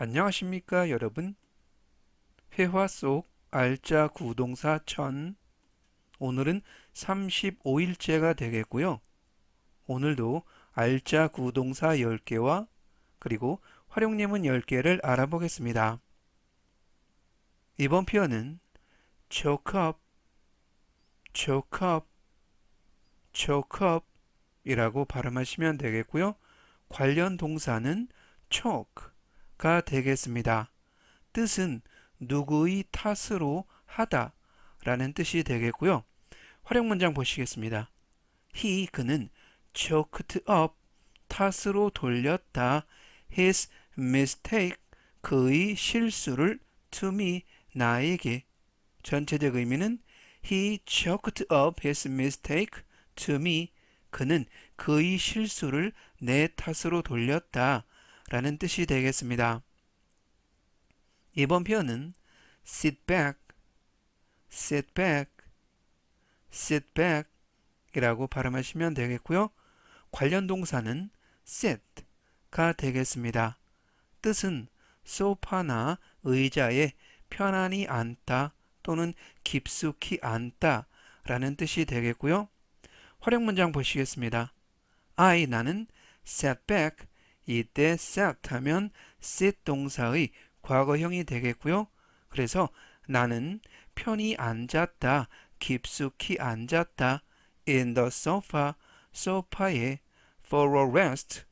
안녕하십니까 여러분. 회화 속 알짜 구동사 천. 오늘은 35일째가 되겠고요. 오늘도 알짜 구동사 10개와 그리고 활용예문 10개를 알아보겠습니다. 이번 표현은 choke up, choke up, choke up 이라고 발음하시면 되겠고요. 관련 동사는 choke 가 되겠습니다. 뜻은 누구의 탓으로 하다 라는 뜻이 되겠고요. 활용 문장 보시겠습니다. He, 그는 choked up, 탓으로 돌렸다. His mistake, 그의 실수를 to me, 나에게. 전체적 의미는 He choked up his mistake to me. 그는 그의 실수를 내 탓으로 돌렸다. 라는 뜻이 되겠습니다. 이번 표현은 sit back, sit back, sit back 이라고 발음하시면 되겠고요. 관련 동사는 sit가 되겠습니다. 뜻은 소파나 의자에 편안히 앉다 또는 깊숙이 앉다 라는 뜻이 되겠고요. 활용 문장 보시겠습니다. I, 나는 sat back, 이때 sat 하면 sit 동사의 과거형이 되겠고요. 그래서 나는 편히 앉았다, 깊숙이 앉았다. in the sofa, 소파에 for a rest,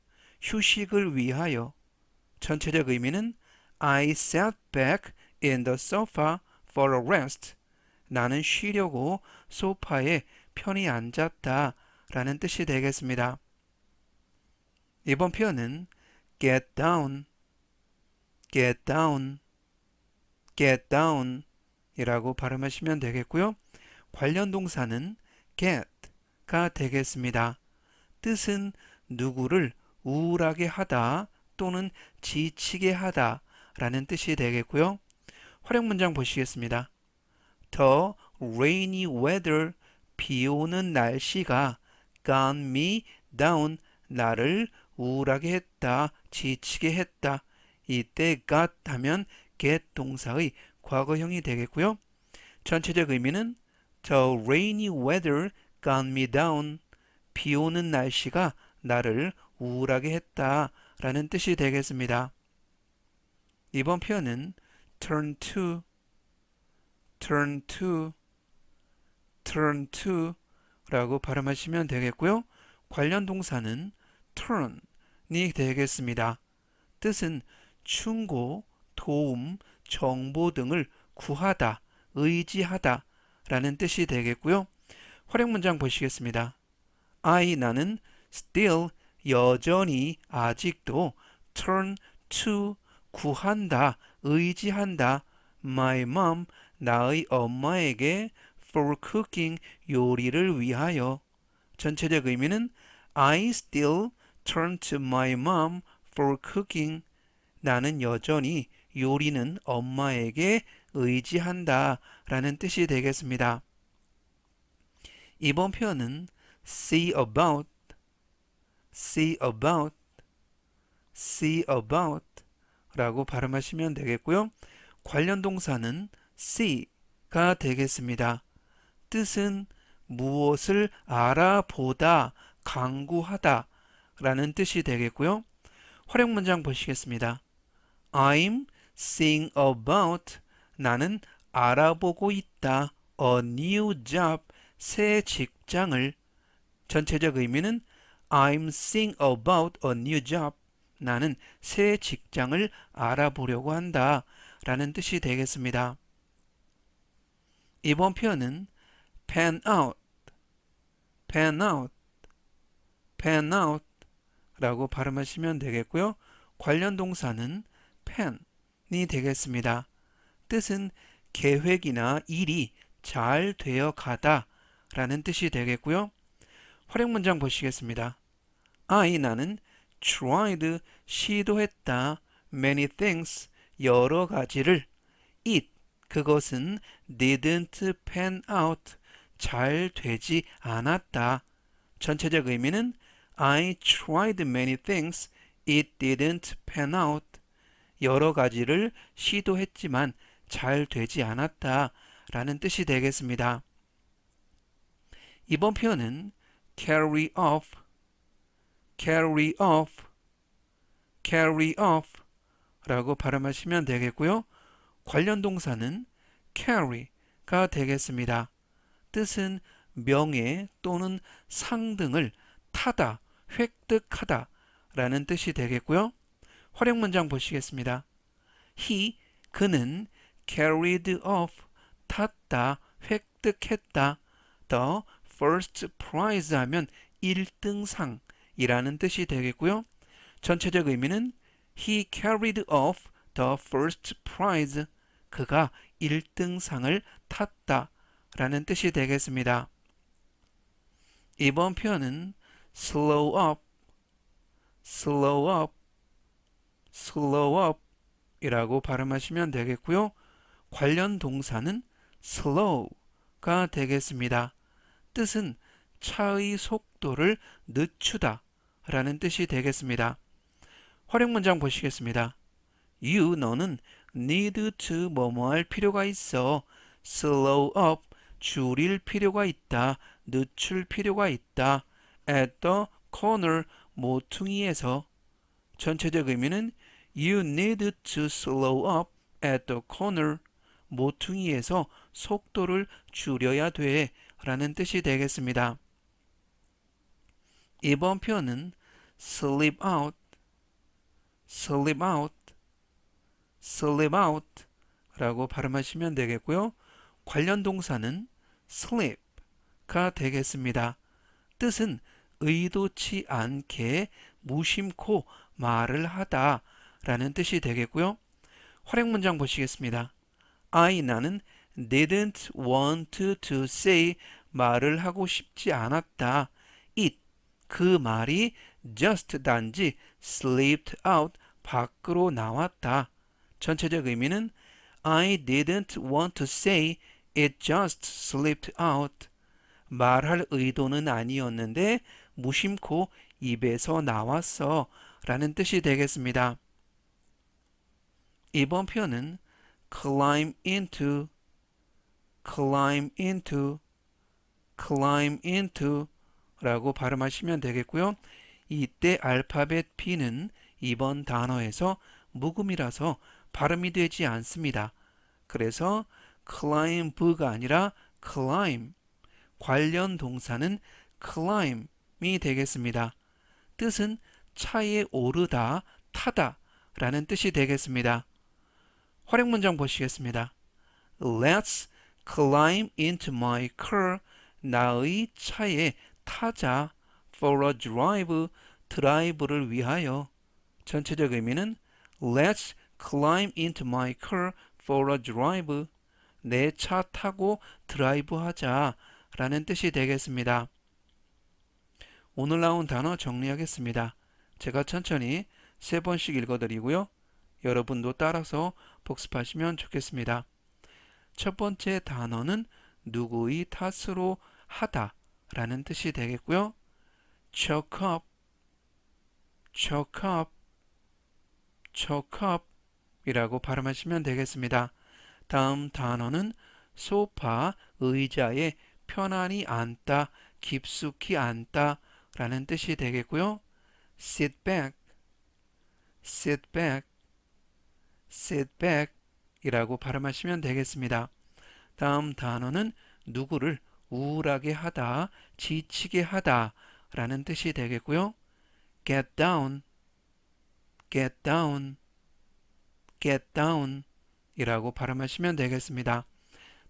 휴식을 위하여. 전체적 의미는 I sat back in the sofa for a rest. 나는 쉬려고 소파에 편히 앉았다 라는 뜻이 되겠습니다. 이번 표현은 get down, get down, get down 이라고 발음하시면 되겠고요. 관련 동사는 get가 되겠습니다. 뜻은 누구를 우울하게 하다 또는 지치게 하다 라는 뜻이 되겠고요. 활용 문장 보시겠습니다. The rainy weather, 비 오는 날씨가 got me down, 나를 우울하게 했다, 지치게 했다. 이때 got 하면 get 동사의 과거형이 되겠고요. 전체적 의미는 The rainy weather got me down. 비 오는 날씨가 나를 우울하게 했다 라는 뜻이 되겠습니다. 이번 표현은 turn to, turn to, turn to 라고 발음하시면 되겠고요. 관련 동사는 turn 이 되겠습니다. 뜻은 충고, 도움, 정보 등을 구하다, 의지하다 라는 뜻이 되겠고요. 활용 문장 보시겠습니다. I, 나는 still, 여전히, 아직도 turn to, 구한다, 의지한다 my mom, 나의 엄마에게 for cooking, 요리를 위하여 전체적 의미는 I still turn to my mom for cooking. 나는 여전히 요리는 엄마에게 의지한다 라는 뜻이 되겠습니다. 이번 표현은 see about, see about, see about 라고 발음하시면 되겠고요. 관련 동사는 see가 되겠습니다. 뜻은 무엇을 알아보다, 강구하다 라는 뜻이 되겠고요. 활용 문장 보시겠습니다. I'm seeing about 나는 알아보고 있다. a new job 새 직장을 전체적 의미는 I'm seeing about a new job 나는 새 직장을 알아보려고 한다 라는 뜻이 되겠습니다. 이번 표현은 pan out, pan out, pan out 라고 발음하시면 되겠고요. 관련 동사는 pan이 되겠습니다. 뜻은 계획이나 일이 잘 되어 가다 라는 뜻이 되겠고요. 활용 문장 보시겠습니다. I 나는 tried 시도했다 many things 여러 가지를 it 그것은 didn't pan out 잘 되지 않았다. 전체적 의미는 I tried many things. It didn't pan out. 여러 가지를 시도했지만 잘 되지 않았다 라는 뜻이 되겠습니다. 이번 표현은 carry off, carry off, carry off 라고 발음하시면 되겠고요. 관련 동사는 carry가 되겠습니다. 뜻은 명예 또는 상 등을 타다, 획득하다 라는 뜻이 되겠고요. 활용 문장 보시겠습니다. He, 그는 carried off, 탔다, 획득했다. The first prize 하면 1등상이라는 뜻이 되겠고요. 전체적 의미는 He carried off the first prize. 그가 1등상을 탔다 라는 뜻이 되겠습니다. 이번 표현은 slow up, slow up, slow up 이라고 발음하시면 되겠고요. 관련 동사는 slow가 되겠습니다. 뜻은 차의 속도를 늦추다 라는 뜻이 되겠습니다. 활용 문장 보시겠습니다. You, 너는 need to 뭐뭐 할 필요가 있어. slow up, 줄일 필요가 있다. 늦출 필요가 있다. At the corner, 모퉁이에서. 전체적 의미는 You need to slow up at the corner. 모퉁이에서 속도를 줄여야 돼. 라는 뜻이 되겠습니다. 이번 표현은 slip out, slip out, slip out 라고 발음하시면 되겠고요. 관련 동사는 slip가 되겠습니다. 뜻은 의도치 않게 무심코 말을 하다 라는 뜻이 되겠고요. 활용 문장 보시겠습니다. I 나는 didn't want to say 말을 하고 싶지 않았다. it 그 말이 just 단지 slipped out 밖으로 나왔다. 전체적 의미는 I didn't want to say it just slipped out. 말할 의도는 아니었는데 무심코 입에서 나왔어 라는 뜻이 되겠습니다. 이번 표현은 climb into, climb into, climb into 라고 발음하시면 되겠고요. 이때 알파벳 B는 이번 단어에서 묵음이라서 발음이 되지 않습니다. 그래서 climb가 아니라 climb, 관련 동사는 climb 이 되겠습니다. 뜻은 차에 오르다, 타다 라는 뜻이 되겠습니다. 활용 문장 보시겠습니다. Let's climb into my car. 나의 차에 타자 for a drive. 드라이브를 위하여. 전체적 의미는 Let's climb into my car for a drive. 내 차 타고 드라이브 하자 라는 뜻이 되겠습니다. 오늘 나온 단어 정리하겠습니다. 제가 천천히 세 번씩 읽어드리고요. 여러분도 따라서 복습하시면 좋겠습니다. 첫 번째 단어는 누구의 탓으로 하다 라는 뜻이 되겠고요. choke up, choke up, choke up 이라고 발음하시면 되겠습니다. 다음 단어는 소파, 의자에 편안히 앉다, 깊숙이 앉다 라는 뜻이 되겠고요. sit back, sit back, sit back 이라고 발음하시면 되겠습니다. 다음 단어는 누구를 우울하게 하다, 지치게 하다 라는 뜻이 되겠고요. get down, get down, get down 이라고 발음하시면 되겠습니다.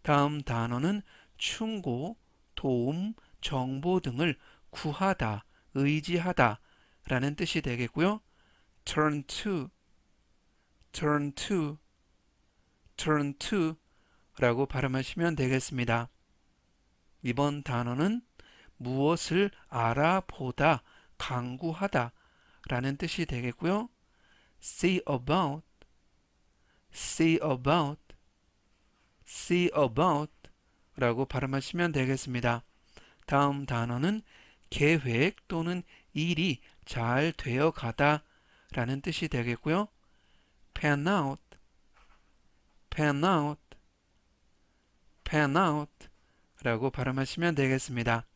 다음 단어는 충고, 도움, 정보 등을 구하다, 의지하다 라는 뜻이 되겠고요. turn to, turn to, turn to 라고 발음하시면 되겠습니다. 이번 단어는 무엇을 알아보다, 강구하다 라는 뜻이 되겠고요. see about, see about, see about 라고 발음하시면 되겠습니다. 다음 단어는 계획 또는 일이 잘 되어 가다 라는 뜻이 되겠고요. pan out, pan out, pan out 라고 발음하시면 되겠습니다.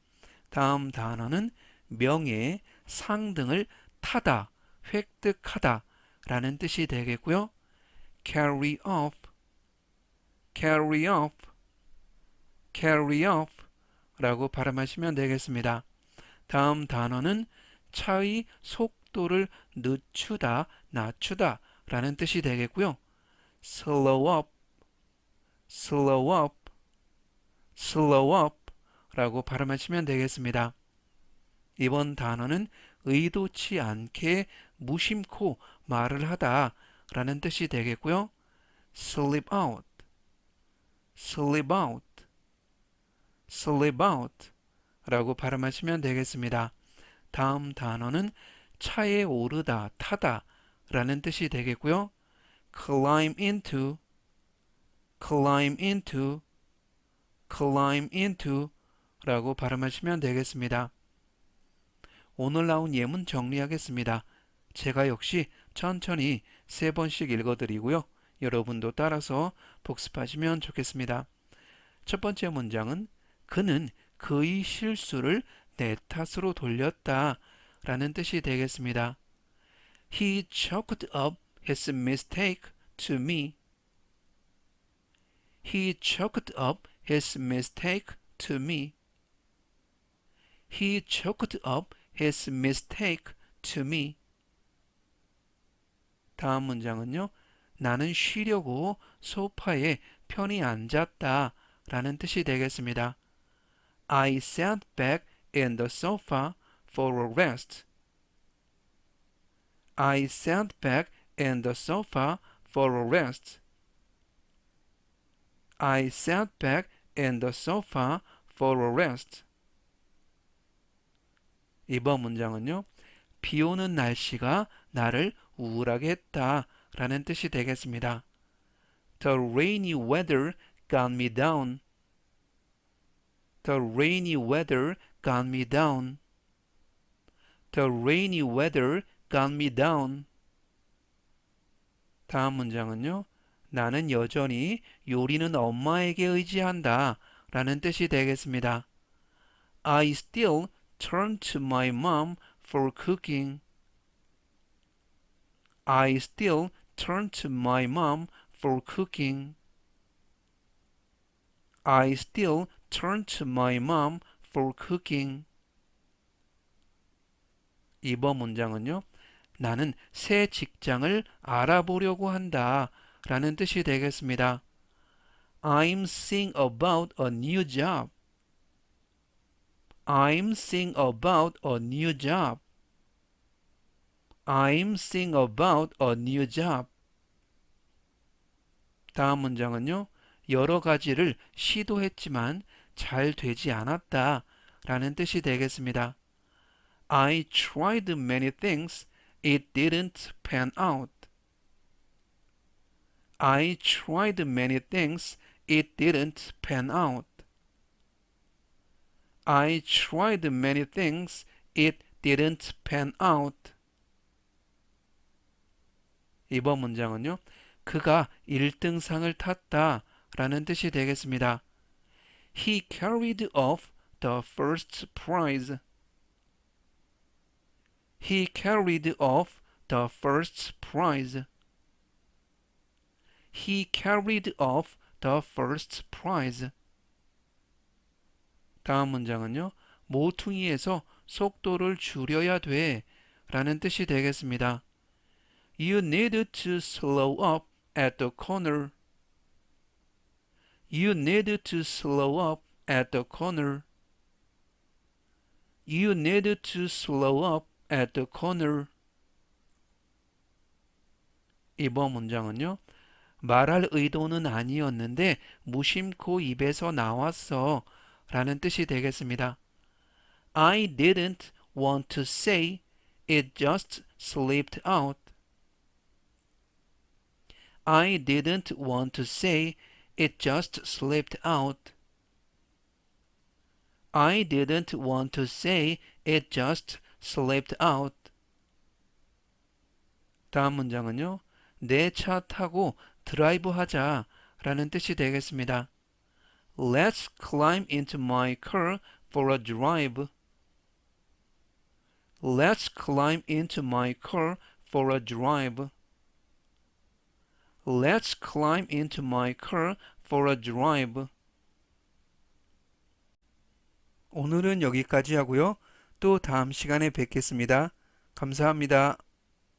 다음 단어는 명예, 상 등을 타다, 획득하다 라는 뜻이 되겠고요. carry off, carry off, carry off 라고 발음하시면 되겠습니다. 다음 단어는 차의 속도를 늦추다, 낮추다 라는 뜻이 되겠고요. slow up, slow up, slow up 라고 발음하시면 되겠습니다. 이번 단어는 의도치 않게 무심코 말을 하다 라는 뜻이 되겠고요. slip out, slip out, slip out 라고 발음하시면 되겠습니다. 다음 단어는 차에 오르다, 타다 라는 뜻이 되겠고요. climb into, climb into, climb into 라고 발음하시면 되겠습니다. 오늘 나온 예문 정리하겠습니다. 제가 역시 천천히 세 번씩 읽어드리고요. 여러분도 따라서 복습하시면 좋겠습니다. 첫 번째 문장은 그는 그의 실수를 내 탓으로 돌렸다 라는 뜻이 되겠습니다. He chalked up his mistake to me. He chalked up his mistake to me. He chalked up his mistake to me. 다음 문장은요. 나는 쉬려고 소파에 편히 앉았다 라는 뜻이 되겠습니다. I sat back in the sofa for a rest. I sat back in the sofa for a rest. I sat back in the sofa for a rest. 이번 문장은요. 비 오는 날씨가 나를 우울하게 했다 라는 뜻이 되겠습니다. The rainy weather got me down. The rainy weather got me down. The rainy weather got me down. 다음 문장은요. 나는 여전히 요리는 엄마에게 의지한다 라는 뜻이 되겠습니다. I still turn to my mom for cooking. I still turn to my mom for cooking. I still turn to my mom for cooking. 이번 문장은요. 나는 새 직장을 알아보려고 한다 라는 뜻이 되겠습니다. I'm seeing about a new job. I'm seeing about a new job. I'm seeing about a new job. 다음 문장은요. 여러 가지를 시도했지만 잘 되지 않았다 라는 뜻이 되겠습니다. I tried many things. It didn't pan out. I tried many things. It didn't pan out. I tried many things. It didn't pan out. 이번 문장은요. 그가 1등상을 탔다 라는 뜻이 되겠습니다. He carried off the first prize. He carried off the first prize. He carried off the first prize. 다음 문장은요. 모퉁이에서 속도를 줄여야 돼 라는 뜻이 되겠습니다. You need to slow up at the corner. You need to slow up at the corner. You need to slow up at the corner. 이번 문장은요. 말할 의도는 아니었는데 무심코 입에서 나왔어 라는 뜻이 되겠습니다. I didn't want to say it just slipped out. I didn't want to say it just slipped out. I didn't want to say it just slipped out. 다음 문장은요. 내 차 타고 드라이브 하자 라는 뜻이 되겠습니다. Let's climb into my car for a drive. Let's climb into my car for a drive. Let's climb into my car for a drive. 오늘은 여기까지 하고요. 또 다음 시간에 뵙겠습니다. 감사합니다.